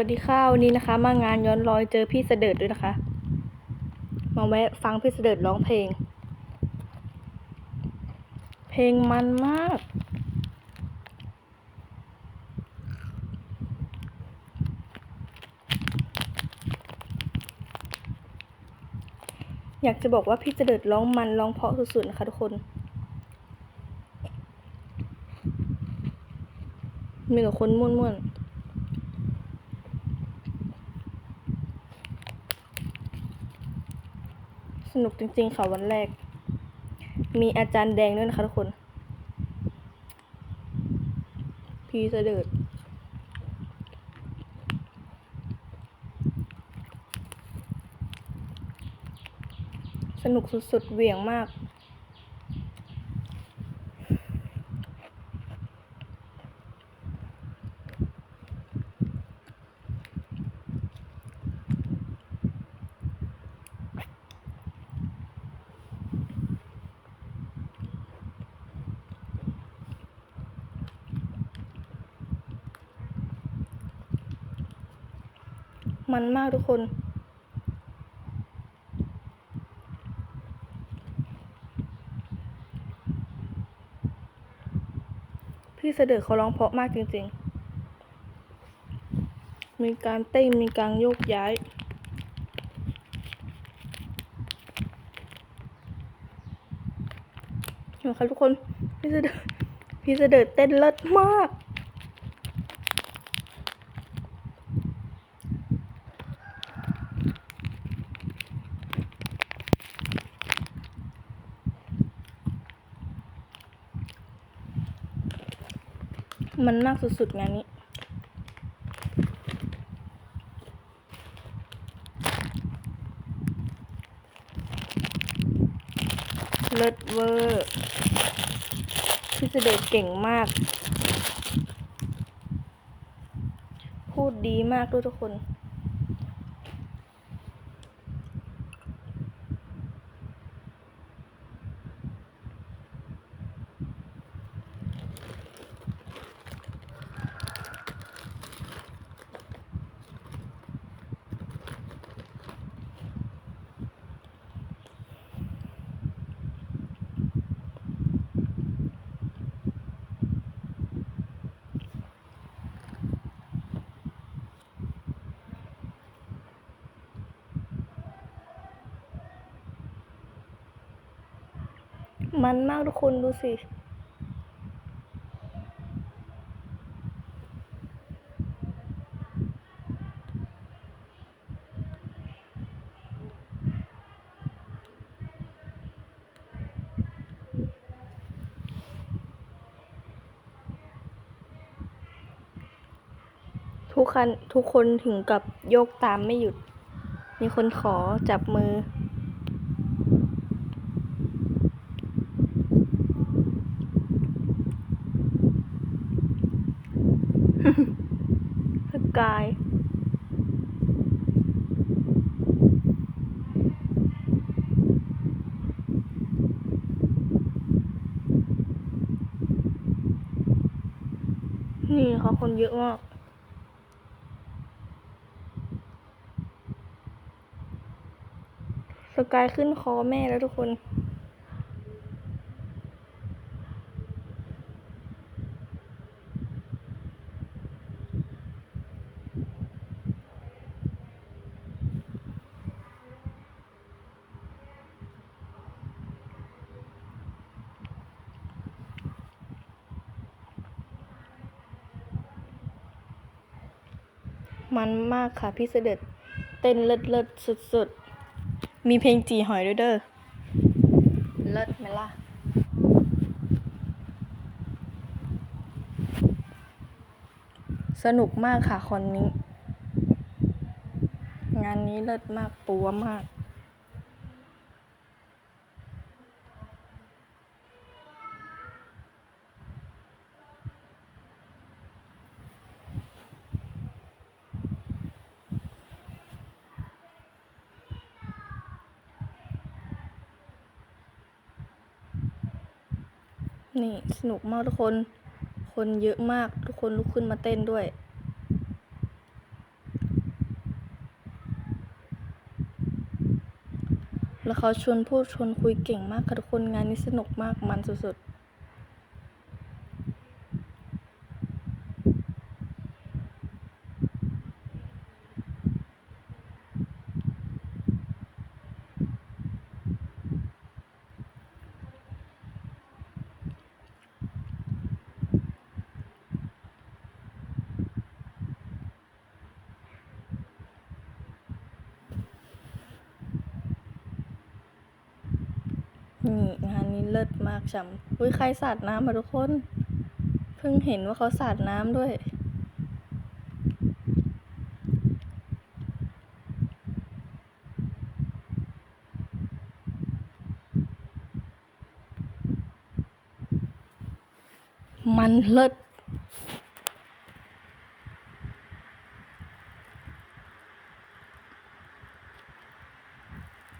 วัสดีค่ะวันนี้นะคะ มางานย้อนรอยเจอพี่เสดิร์ดด้วยนะคะ มาแวะฟังพี่เสดิร์ดร้องเพลง เพลงมันมาก อยากจะบอกว่าพี่เสดิร์ดร้องมันร้องเพราะสุดๆนะคะทุกคนมีแต่คนม่วนๆ ส นุกจริงๆค่ะวันแรก มีอาจารย์แดงด้วยนะคะทุกคน พีเสดิร์ดสนุกสุดๆเหวี่ยงมาก มันมากทุกคน พี่เสด็จเขาร้องเพราะมากจริงๆ มีการเต้นมีการโยกย้ายเห็นไหมคะทุกคน พี่เสด็จพี่เสด็จเต้นเลิศมาก มันมากสุดๆงานนี้ เลิศเวอร์พี่เสด็จเก่งมาก พูดดีมากด้วยทุกคน มันมากทุกคนดูสิ ทุกคนทุกคนถึงกับโยกตามไม่หยุด มีคนขอจับมือ ส กาย นี่เขาคนเยอะมากสกายขึ้นคอแม่แล้วทุกคน มันมากค่ะพี่เสด็จ เต้นเลิศเลิศสุดๆ มีเพลงจีหอยด้วยเด้อ เลิศไหมล่ะ สนุกมากค่ะคอนนี้ งานนี้เลิศมากปัวมาก นี่สนุกมากทุกคน คนเยอะมากทุกคนลุกขึ้นมาเต้นด้วย แล้วเขาชวนพูดชวนคุยเก่งมากค่ะทุกคนงานนี้สนุกมากมันสุดๆ ลิศมากช่ำอุ้ยใครสาดน้ำมาทุกคน เพิ่งเห็นว่าเขาสาดน้ำด้วย มันเลิศ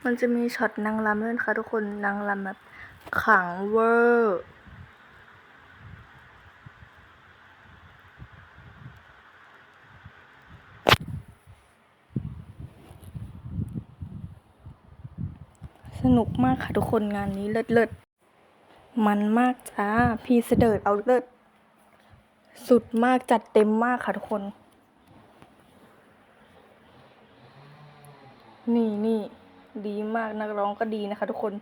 มันจะมีช็อตนางรำด้วยนะคะทุกคนนางรำแบบ ขลังเวอร์สนุกมากค่ะทุกคนงานนี้เลิศเลิศมันมากจ้า พี่เสดิร์ดเอาเลิศสุดมากจัดเต็มมากค่ะทุกคน นี่นี่ดีมากนักร้องก็ดีนะคะทุกคน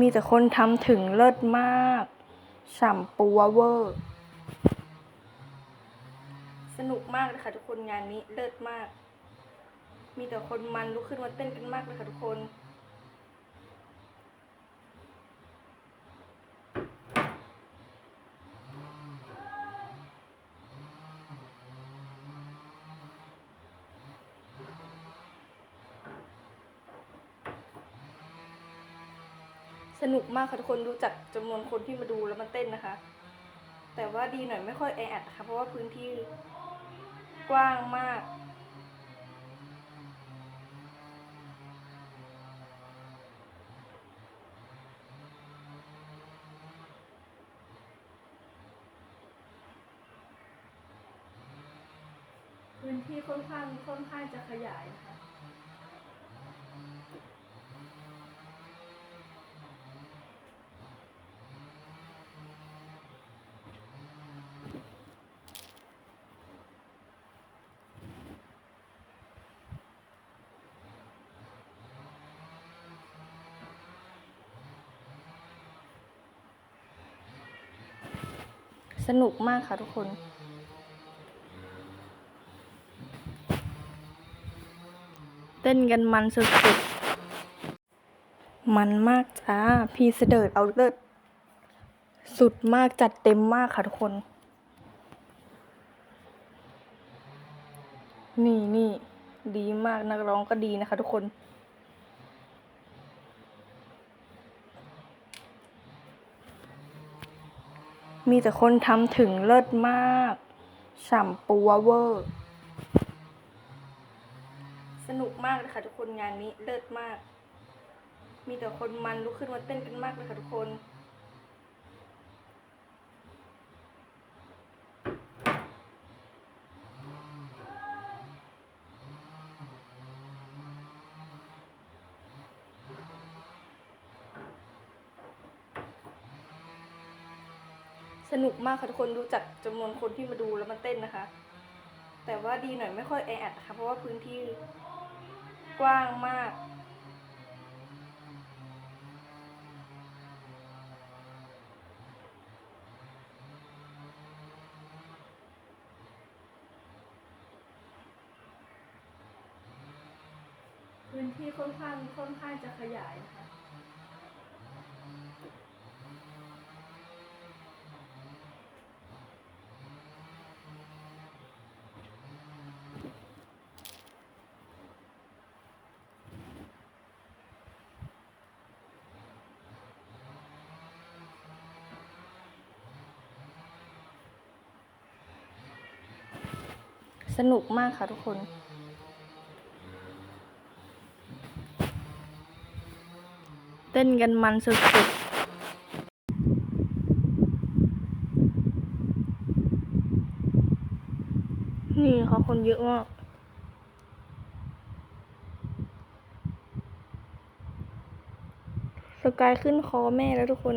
มีแต่คนทำถึงเลิศมาก ฉ่ำปัวเวอร์ สนุกมากเลยค่ะทุกคนงานนี้เลิศมาก มีแต่คนมันลุกขึ้นมาเต้นกันมากเลยค่ะทุกคน สนุกมากค่ะทุกคนดูจากจำนวนคนที่มาดูแล้วมาเต้นนะคะ แต่ว่าดีหน่อยไม่ค่อยแออัดนะคะเพราะว่าพื้นที่กว้างมาก พื้นที่ค่อนข้างค่อนข้างจะขยายนะคะ สนุกมากค่ะทุกคน เต้นกันมันสุดๆ มันมากจ้า พี่เสดิร์ดเอาเลิศสุดมากจัดเต็มมากค่ะทุกคน นี่นี่ดีมากนักร้องก็ดีนะคะทุกคน มีแต่คนทำถึงเลิศมาก ฉ่ำปัวเวอร์ สนุกมากเลยค่ะทุกคนงานนี้เลิศมาก มีแต่คนมันลุกขึ้นมาเต้นกันมากเลยค่ะทุกคน สนุกมากค่ะทุกคนดูจากจำนวนคนที่มาดูแล้วมาเต้นนะคะ แต่ว่าดีหน่อยไม่ค่อยแออัดนะคะเพราะว่าพื้นที่กว้างมาก พื้นที่ค่อนข้างค่อนข้างจะขยายนะคะ สนุกมากค่ะทุกคน เต้นกันมันสุดๆ นี่ค่ะคนเยอะมากสกายขึ้นคอแม่แล้วทุกคน